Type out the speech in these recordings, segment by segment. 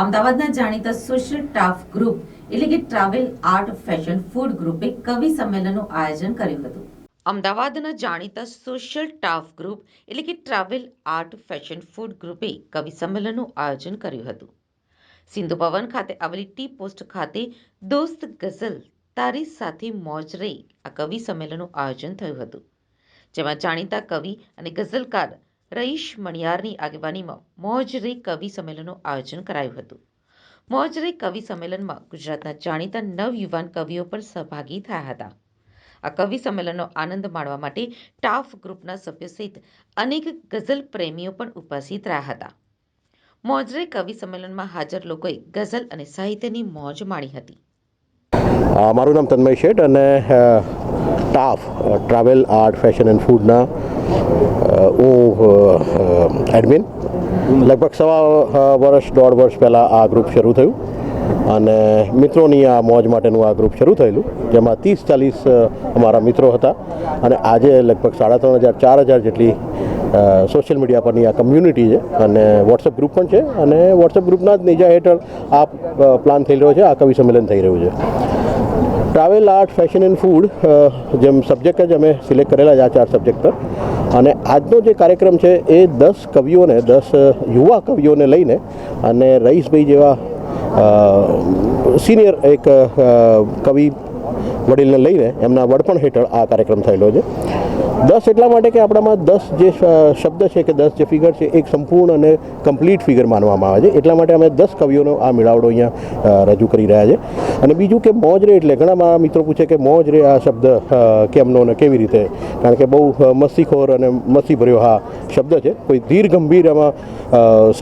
અમદાવાદના જાણીતા social ટાફ group, એટલે કે ટ્રાવેલ આર્ટ ફેશન ફૂડ ગ્રુપે કવિ સંમેલનનું આયોજન કર્યું હતું. અમદાવાદના જાણીતા સોશિયલ ટાફ ગ્રુપ, એટલે કે ટ્રાવેલ આર્ટ ફેશન ફૂડ ગ્રુપે કવિ સંમેલનનું આયોજન કર્યું હતું. સિંધુ ભવન ખાતે આવેલી ટી પોસ્ટ ખાતે દોસ્ત ગઝલ તારી સાથે મોજ રહી આ કવિ સંમેલનનું આયોજન થયું હતું. જેમાં જાણીતા કવિ અને ગઝલકાર રઈશ મણિયારની આગેવાનીમાં મોજરી કવિ સંમેલનનું આયોજન કરાયું હતું. મોજરી કવિ સંમેલનમાં ગુજરાતના જાણીતા નવયુવાન કવિઓ પણ સહભાગી થયા હતા. આ કવિ સંમેલનનો આનંદ માણવા માટે ટાફ ગ્રુપના સભ્યો સહિત અનેક ગઝલ પ્રેમીઓ પણ ઉપસ્થિત રહ્યા હતા. મોજરે કવિ સંમેલનમાં હાજર લોકોએ ગઝલ અને સાહિત્યની મોજ માણી હતી. મારું નામ તન્મય શેઠ અને TAFF travel art fashion and ફૂડના હું એડમિન લગભગ સવા વર્ષ, દોઢ વર્ષ પહેલાં આ ગ્રુપ શરૂ થયું. અને મિત્રોની આ મોજ માટેનું આ ગ્રુપ શરૂ થયેલું, જેમાં ત્રીસ, ચાલીસ અમારા મિત્રો હતા. અને આજે લગભગ સાડા ત્રણ હજાર, ચાર હજાર જેટલી સોશિયલ મીડિયા પરની આ કમ્યુનિટી છે. અને વોટ્સઅપ ગ્રુપ પણ છે. અને વોટ્સઅપ ગ્રુપના જ નેજા હેઠળ આ પ્લાન થઈ રહ્યો છે. આ કવિ સંમેલન થઈ રહ્યું છે. Travel, art, fashion and food જેમ સબ્જેક્ટ જ અમે સિલેક્ટ કરેલા છે આ ચાર સબ્જેક્ટ પર. અને આજનો જે કાર્યક્રમ છે એ દસ કવિઓને, દસ યુવા કવિઓને લઈને અને રઈસભાઈ જેવા સિનિયર એક કવિ વડીલને લઈને એમના વડપણ હેઠળ આ કાર્યક્રમ થયેલો છે. દસ એટલા માટે કે આપણામાં દસ જે શબ્દ છે કે દસ જે ફિગર છે, એક સંપૂર્ણ અને કમ્પ્લીટ ફિગર માનવામાં આવે છે. એટલા માટે અમે દસ કવિઓનો આ મેળાવડો અહીંયા રજૂ કરી રહ્યા છે. અને બીજું કે મોજ રે એટલે ઘણા મારા મિત્રો પૂછે કે મોજ રે આ શબ્દ કેમનો અને કેવી રીતે? કારણ કે બહુ મસ્તીખોર અને મસ્તી ભર્યો હા શબ્દ છે. કોઈ ધીર ગંભીર એમાં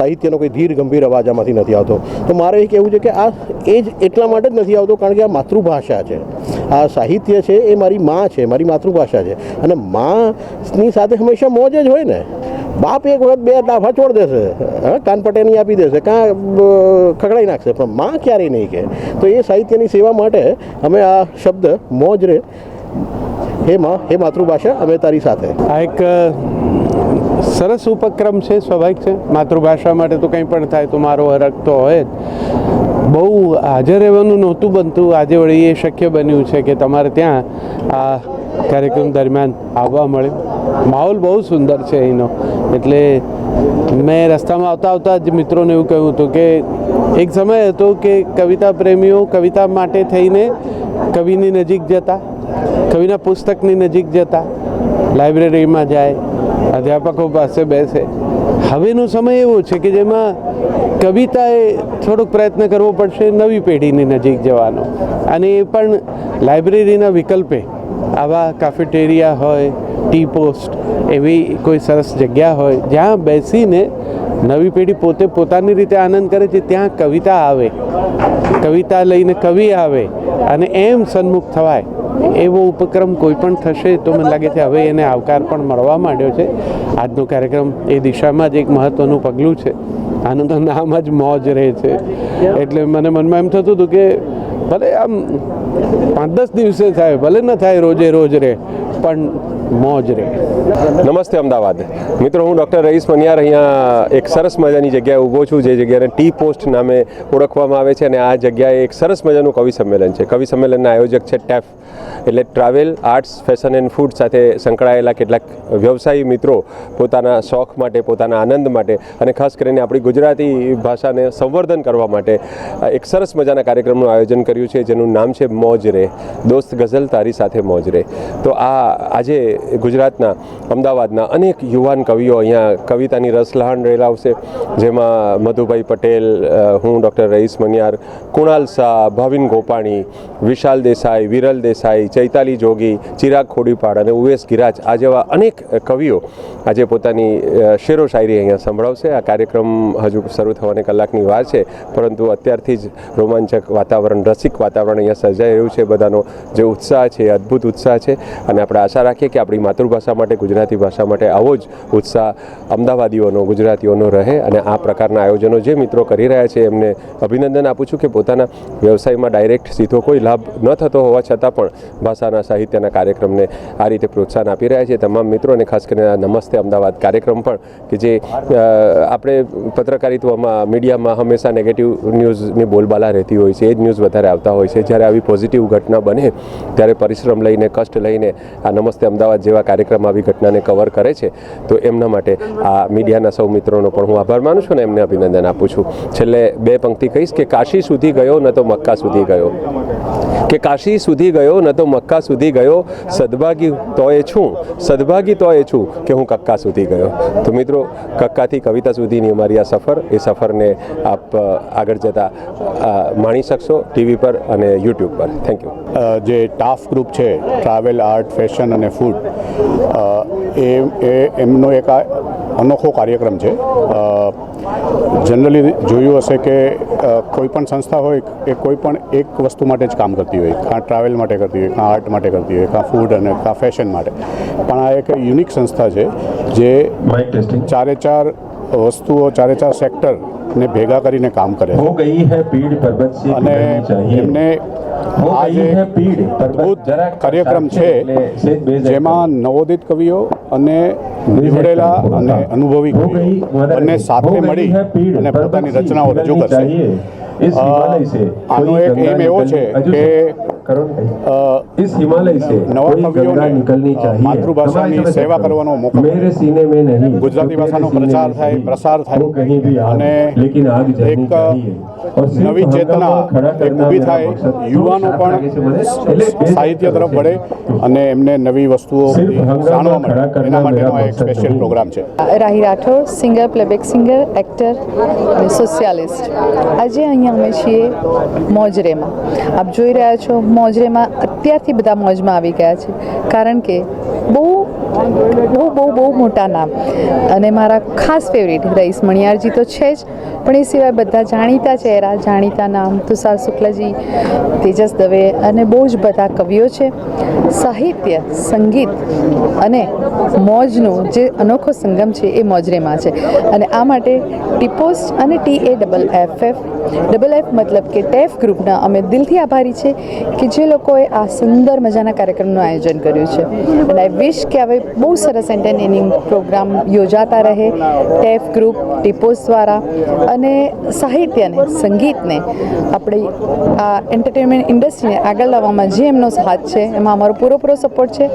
સાહિત્યનો કોઈ ધીર ગંભીર અવાજ આમાંથી નથી આવતો. તો મારે એ કહેવું છે કે આ એ જ એટલા માટે જ નથી આવતો કારણ કે આ માતૃભાષા છે. આ સાહિત્ય છે એ મારી માં છે, મારી માતૃભાષા છે. અને માની સાથે હંમેશા મોજ જ હોય ને. બાપ એક વખત બે ડાફા છોડ દેશે, હા કાનપટેની આપી દેશે, કાં ખકડાઈ નાખશે. પણ માં ક્યારેય નહીં કહે. તો એ સાહિત્યની સેવા માટે અમે આ શબ્દ મોજ રે. હે માં, હે માતૃભાષા, અમે તારી સાથે. આ એક સરસ ઉપક્રમ છે, સ્વાભાવિક છે. માતૃભાષા માટે તો કંઈ પણ થાય તો મારો હરક તો હોય જ. બહુ હાજર રહેવાનું નહોતું બનતું. આજે વળી એ શક્ય બન્યું છે કે તમારે ત્યાં આ કાર્યક્રમ દરમિયાન આવવા મળ્યો માહોલ બહુ સુંદર છે અહીંનો. એટલે મેં રસ્તામાં આવતા આવતા જ મિત્રોને એવું કહ્યું હતું કે એક સમય હતો કે કવિતા પ્રેમીઓ કવિતા માટે થઈને કવિની નજીક જતા, કવિના પુસ્તકની નજીક જતા, લાઇબ્રેરીમાં જાય, અધ્યાપકો પાસે બેસે હવેનો સમય એવો છે કે જેમાં કવિતાએ થોડોક પ્રયત્ન કરવો પડશે નવી પેઢીની નજીક જવાનો. અને એ પણ લાઇબ્રેરીના વિકલ્પે. આવા કાફેટેરિયા હોય ટી પોસ્ટ એવી કોઈ સરસ જગ્યા હોય જ્યાં બેસીને નવી પેઢી પોતે પોતાની રીતે આનંદ કરે છે, ત્યાં કવિતા આવે. કવિતા લઈને કવિ આવે અને એમ સન્મુખ થવાય. એવો ઉપક્રમ કોઈ પણ થશે તો મને લાગે છે હવે એને આવકાર પણ મળવા માંડ્યો છે. આજનો કાર્યક્રમ એ દિશામાં જ એક મહત્ત્વનું પગલું છે. આનું તો નામ જ મોજ રહે છે. એટલે મને મનમાં એમ થતું હતું કે ભલે આમ પાંચ દસ દિવસે થાય, ભલે ન થાય રોજે રોજ રહે, પણ મોજ રહે નમસ્તે અમદાવાદ. મિત્રો, હું ડૉક્ટર રઈસ મનિયાર અહીંયા એક સરસ મજાની જગ્યાએ ઊભો છું, જે જગ્યાને ટી પોસ્ટ નામે ઓળખવામાં આવે છે અને આ જગ્યાએ એક સરસ મજાનું કવિ સંમેલન છે. કવિ સંમેલનના આયોજક છે ટેફ, એટલે travel, arts, fashion and food સાથે સંકળાયેલા કેટલાક વ્યવસાયી મિત્રો પોતાના શોખ માટે, પોતાના આનંદ માટે અને ખાસ કરીને આપણી ગુજરાતી ભાષાને સંવર્ધન કરવા માટે એક સરસ મજાના કાર્યક્રમનું આયોજન કર્યું છે, જેનું નામ છે મોજ રે. દોસ્ત ગઝલ તારી સાથે મોજ રે. તો આ આજે ગુજરાતના, અમદાવાદના અનેક યુવાન કવિઓ અહીંયા કવિતાની રસલહાણ રેલાવશે, જેમાં મધુભાઈ પટેલ હું ડૉક્ટર રઈસ મનિયાર કુણાલ શાહ, ભાવિન ગોપાણી, વિશાલ દેસાઈ, વિરલ દેસાઈ, ચૈતાલી જોગી, ચિરાગ ખોડીપાડ અને ઉવેશ ગિરાજ આ જેવા અનેક કવિઓ આજે પોતાની શેરો શાયરી અહીંયા સંભળાવશે. આ કાર્યક્રમ હજુ શરૂ થવાને કલાકની વાર છે, પરંતુ અત્યારથી જ રોમાંચક વાતાવરણ, રસિક વાતાવરણ અહીંયા સર્જાઈ રહ્યું છે. બધાનો જે ઉત્સાહ છે, અદ્ભુત ઉત્સાહ છે. અને આપણે આશા રાખીએ કે આપણી માતૃભાષા માટે, ગુજરાતી ભાષા માટે આવો જ ઉત્સાહ અમદાવાદીઓનો, ગુજરાતીઓનો રહે અને આ પ્રકારના આયોજનો જે મિત્રો કરી રહ્યા છે, એમને અભિનંદન આપું છું કે પોતાના વ્યવસાયમાં ડાયરેક્ટ સીધો કોઈ લાભ ન થતો હોવા છતાં પણ ભાષાના સાહિત્યના કાર્યક્રમને આ રીતે પ્રોત્સાહન આપી રહ્યા છે. તમામ મિત્રોને ખાસ કરીને નમસ્તે અમદાવાદ કાર્યક્રમ પણ કે જે આપણે પત્રકારિત્વમાં, મીડિયામાં હંમેશા નેગેટિવ ન્યૂઝની બોલબાલા રહેતી હોય છે, એ જ ન્યૂઝ વધારે આવતા હોય છે. જ્યારે આવી પોઝિટિવ ઘટના બને, ત્યારે પરિશ્રમ લઈને, કષ્ટ લઈને આ નમસ્તે અમદાવાદ જેવા કાર્યક્રમ આવી ઘટનાને કવર કરે છે, તો એમના માટે આ મીડિયાના સૌ મિત્રોનો પણ હું આભાર માનું છું અને એમને અભિનંદન આપું છું. છેલ્લે બે પંક્તિ કહીશ કે કાશી સુધી ગયો, ન તો મક્કા સુધી ગયો. કે કાશી સુધી ગયો, ન તો મક્કા સુધી ગયો. સદભાગી તોય છું, સદભાગી તોય છું કે હું કક્કા સુધી ગયો. તો મિત્રો, કક્કાથી કવિતા સુધીની અમારી આ સફર, એ સફરને આપ આગળ જતાં માણી શકશો ટીવી પર અને યુટ્યુબ પર. થેન્ક યુ જે ટાફ ગ્રુપ છે, ટ્રાવેલ, આર્ટ, ફેશન અને ફૂડ એ એ, એમનો એક અનોખો કાર્યક્રમ છે. જનરલી જોયું હશે કે કોઈ પણ સંસ્થા હોય એ કોઈ પણ એક વસ્તુ માટે જ કામ કરતી હોય કાં ટ્રાવેલ માટે કરતી હોય કાં આર્ટ માટે કરતી હોય કાં ફૂડ અને કાં ફેશન માટે. પણ આ એક યુનિક સંસ્થા છે જે ચારે ચાર વસ્તુઓ ચારે ચાર સેક્ટરને ભેગા કરીને કામ કરે અને એમને આ કાર્યક્રમ છે જેમાં નવોદિત કવિઓ અને નીવડેલા અને અનુભવી બંને સાથે મળી અને પોતાની રચનાઓ રજૂ કરશે. આનો એક એમ એવો છે કે इस हिमालय से નવા कोई કવિઓને, गंगा निकलनी અ, चाहिए માતૃભાષાની हमारे સેવા समझ કરવાનો મોકો મળે. मेरे सीने में नहीं ગુજરાતી तो ભાષાનો तेरे सीने પ્રચાર में થાય, नहीं। પ્રસાર થાય. वो कहीं भी आग, અને लेकिन आग जलनी એક चाहिए और सिर्फ નવી ચેતના હંગામા ખડા એક करना ઊભી मेरा થાય मकसद है। યુવાનો શાર્પ લાગે છે મને. પણ એટલે બે સાહિત્ય તરફ છે. વળે અને એમને નવી વસ્તુઓ સિર્ફ હંગામા જાણવા મળે ખડા કરના એના માટેનો મેરા આ એક મકસદ સ્પેશિયલ નહીં. પ્રોગ્રામ છે Rahi Rathod singer playback singer actor અને સોશિયાલિસ્ટ આજે અહીંયા અમે છીએ મોજરેમાં આપ જોઈ રહ્યા છો મોજરેમાં અત્યારથી બધા મોજમાં આવી ગયા છે. કારણ કે બહુ બહુ બહુ બહુ મોટા નામ. અને મારા ખાસ ફેવરિટ રઈસ મણિયારજી તો છે જ. પણ એ સિવાય બધા જાણીતા ચહેરા, જાણીતા નામ, તુષાર શુક્લાજી, તેજસ દવે અને બહુ જ બધા કવિઓ છે. સાહિત્ય, સંગીત અને મોજનું જે અનોખો સંગમ છે એ મોજરેમાં છે. અને આ માટે ટીપોસ્ટ અને T A double F F double F મતલબ કે ટેફ ગ્રુપના અમે દિલથી આભારી છે કે જે લોકોએ આ સુંદર મજાના કાર્યક્રમનું આયોજન કર્યું છે. અને આઈ વિશ કે હવે બહુ સરસ એન્ટરટેનિંગ પ્રોગ્રામ યોજાતા રહે ટેફ ગ્રુપ, ટીપોસ દ્વારા અને સાહિત્યને, સંગીતને આપણે આ એન્ટરટેનમેન્ટ ઇન્ડસ્ટ્રીને આગળ લાવવામાં જે એમનો હાથ છે, એમાં અમારો પૂરેપૂરો સપોર્ટ છે.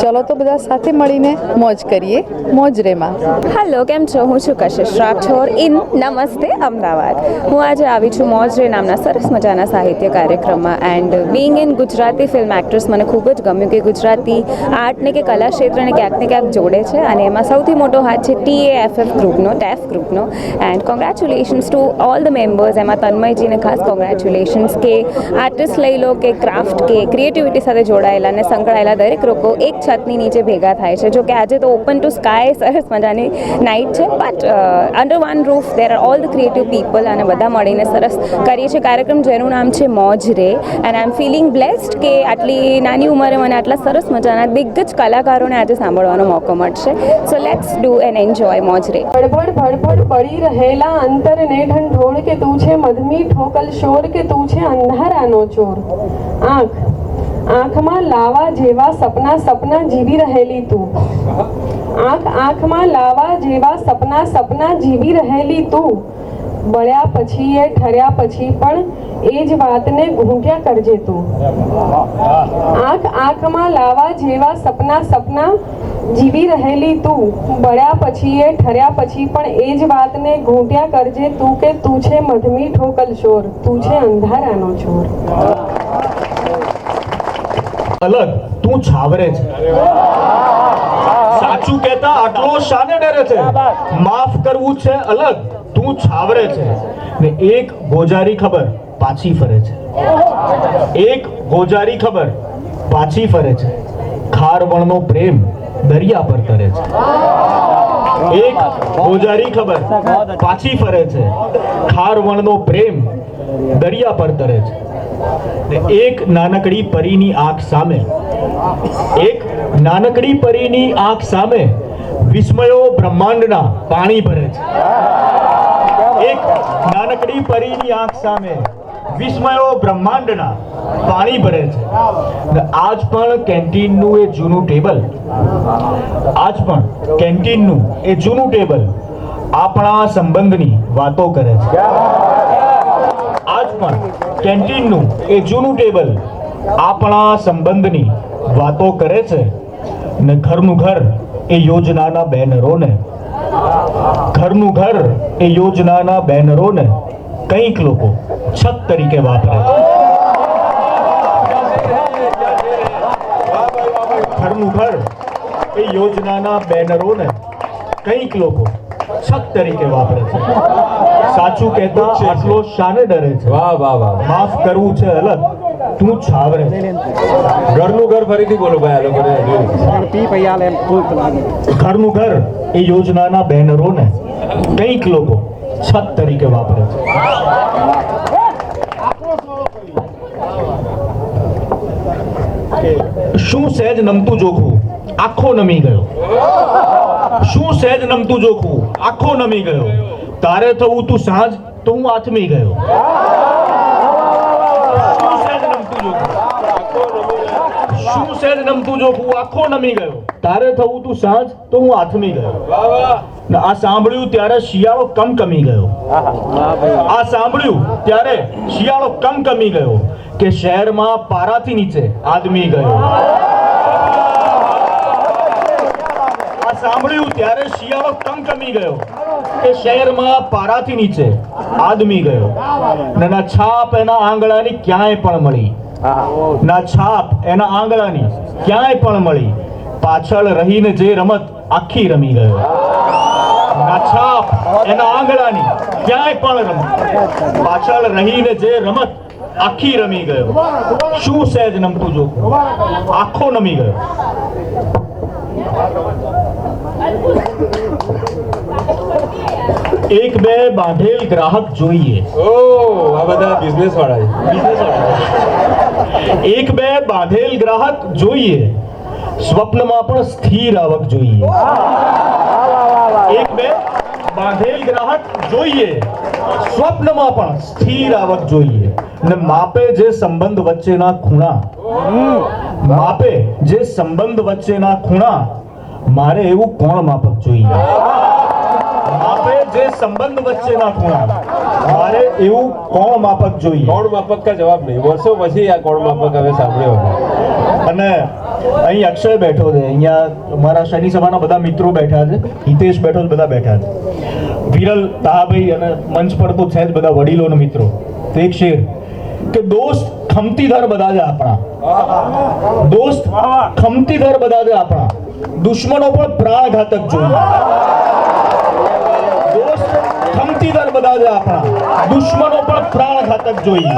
ચલો તો બધા સાથે મળીને મોજ કરીએ. મોજ રેમાં હેલો કેમ છો? હું છું કશિશ રાઠોર ઇન નમસ્તે, અમદાવાદ. હું આજે આવી છું. મોજરે નામના સરસ મજાના સાહિત્ય કાર્યક્રમમાં. And being in Gujarati film actress મને ખૂબ જ ગમ્યું કે ગુજરાતી આર્ટને કે કલા ક્ષેત્રને ક્યાંક ને ક્યાંક જોડે છે. અને એમાં સૌથી મોટો હાથ છે ટી એ એફ એફ ગ્રુપનો TAFF ગ્રુપનો. And congratulations to all the members એમાં તન્મયજીને ખાસ કોંગ્રેચ્યુલેશન્સ કે આર્ટિસ્ટ લઈ લો, કે ક્રાફ્ટ કે ક્રિએટિવિટી સાથે જોડાયેલા અને સંકળાયેલા દરેક લોકો એક છતની નીચે ભેગા થાય છે. જો કે આજે તો ઓપન ટુ સ્કાય સરસ મજાની નાઇટ છે. But under one roof there are all the creative people અને બધા મળીને સરસ કરીએ છીએ કાર્યક્રમ જેનું નામ છે મોજ રે. And I am feeling blessed કે આટલી નાની ઉંમરે મને આટલા સરસ મજાના દિગ્ગજ કલાકારોને આજે સાંભળવાનો મોકો મળશે. So let's do and enjoy મોજ રે. ભડભડ ભડભડ પડી રહેલા અંતરને ઢંઢોળ કે તું છે મધમી ઠોકલ શોર કે તું છે અંધારાનો ચોર? આંખ, આંખમાં લાવા જેવા સપના સપના જીવી રહેલી તું. આંખ, આંખમાં લાવા જેવા સપના સપના જીવી રહેલી તું. બળ્યા પછી એ ઠર્યા પછી પણ એ જ વાતને ઘૂંટ્યા કરજે તું. આંખ આંખમાં લાવા જેવા સપના સપના જીવી રહેલી તું. બળ્યા પછી એ ઠર્યા પછી પણ એ જ વાતને ઘૂંટ્યા કરજે તું કે તું છે મધમી ઠોકલ શોર. તું છે અંધારાનો ચોર અલગ. તું છાવરે છે. સાચું કહેતા આટલો શાને ડરે છે. માફ કરવું છે અલગ તું છાવરે છે. ને એક ગોજારી ખબર પાછી ફરે છે. એક ગોજારી ખબર પાછી ફરે છે. ખારવણનો પ્રેમ દરિયા પર તરે છે. એક ગોજારી ખબર પાછી ફરે છે. ખારવણનો પ્રેમ દરિયા પર તરે છે. એક નાનકડી પરીની આંખ સામે એક નાનકડી પરીની આંખ સામે વિસ્મયો બ્રહ્માંડના પાણી ભરે છે. એક નાનકડી પરીની આંખ સામે વિસ્મયો બ્રહ્માંડના પાણી ભરે છે. આજ પણ કેન્ટીનનું એ જૂનું ટેબલ. આજ પણ કેન્ટીનનું એ જૂનું ટેબલ આપણા સંબંધની વાતો કરે છે. આજ પણ કેન્ટીનનું એ જૂનું ટેબલ આપણા સંબંધની વાતો કરે છે. ને ઘરનું ઘર એ યોજનાના બેનરોને. ઘરનું ઘર એ યોજનાના બેનરોને કંઈક લોકો છત તરીકે વાપરે છે. ઘરનું ઘર એ યોજનાના બેનરોને કંઈક લોકો છત તરીકે વાપરે છે. સાચું કહેતા આટલો શાને ડરે છે. વાહ વાહ વાહ માફ કરવું છે અલગ. તું છાવરે ઘરનું ઘર ફરીથી બોલો ભાઈ આ લોકોને ઘરનું ઘર એ યોજનાના બેનરોને કંઈક લોકો છત તરીકે વાપરે છે. શું સહેજ નમતું જોખું? આખો નમી ગયો. શું સહેજ નમતું જોખું? આખો નમી ગયો. તારે થવું તું સાંજ તો હું આથમી ગયો શું સહેજ નમતું જોખું શું સહેજ નમતું જોખું આખો નમી ગયો. તારે થવું તું સાંજ તો હું આથમી ગયો. આ સાંભળ્યું ત્યારે શિયાળો કમ કમી ગયો આ સાંભળ્યું ત્યારે શિયાળો કમ કમી ગયો કે શહેરમાં પારાથી નીચે આદમી ગયો. આ સાંભળ્યું ત્યારે શિયાળો કમ કમી ગયો કે શહેરમાં પારાથી નીચે આદમી ગયો. ને છાપ એના આંગળાની ક્યાંય પણ મળી. ના છાપ એના આંગળાની ક્યાંય પણ મળી. પાછળ રહીને જે રમત આખી રમી ગયો. ના છાપ એના આંગળાની ક્યાંય પણ રમત પાછળ રહીને જે રમત આખી રમી ગયો. શું સહેજ નમતું જો આખો નમી ગયો. એક બે બાંધેલ ગ્રાહક જોઈએ. ઓ આ બધા બિઝનેસ વાળા છે. એક બે બાંધેલ ગ્રાહક જોઈએ. સ્વપ્નમાં પણ સ્થિર આવક જોઈએ. એક બે બાંધેલ ગ્રાહક જોઈએ. સ્વપ્નમાં પણ સ્થિર આવક જોઈએ. ને માપે જે સંબંધ વચ્ચેના ખૂણા. માપે જે સંબંધ વચ્ચેના ખૂણા મારે એવું કોણ માપક જોઈએ? માપે જે સંબંધ વચ્ચેના ખૂણા. મારે એવું કોણ માપક જોઈએ? કોણ માપક કા જવાબ નહીં. વર્ષો પછી આ કોણ માપક હવે સાંભળ્યો અને અહીં અક્ષય બેઠો છે. અહીંયા મારા શનિ સભાના બધા મિત્રો બેઠા છે. હિતેશ બેઠો છે બધા બેઠા છે. વિરલ તાહાભાઈ અને મંચ પર તો છે જ બધા વડીલો મિત્રો. તો એક શેર. કે દોસ્ત ખમતીધર બધા છે આપણા. દોસ્ત ખમતીધર બધા છે આપણા. દુશ્મનો પણ પ્રાણઘાતક જોઈએ દોસ્ત ખમતીધર બધા છે આપણા. દુશ્મનો પણ પ્રાણઘાતક જોઈએ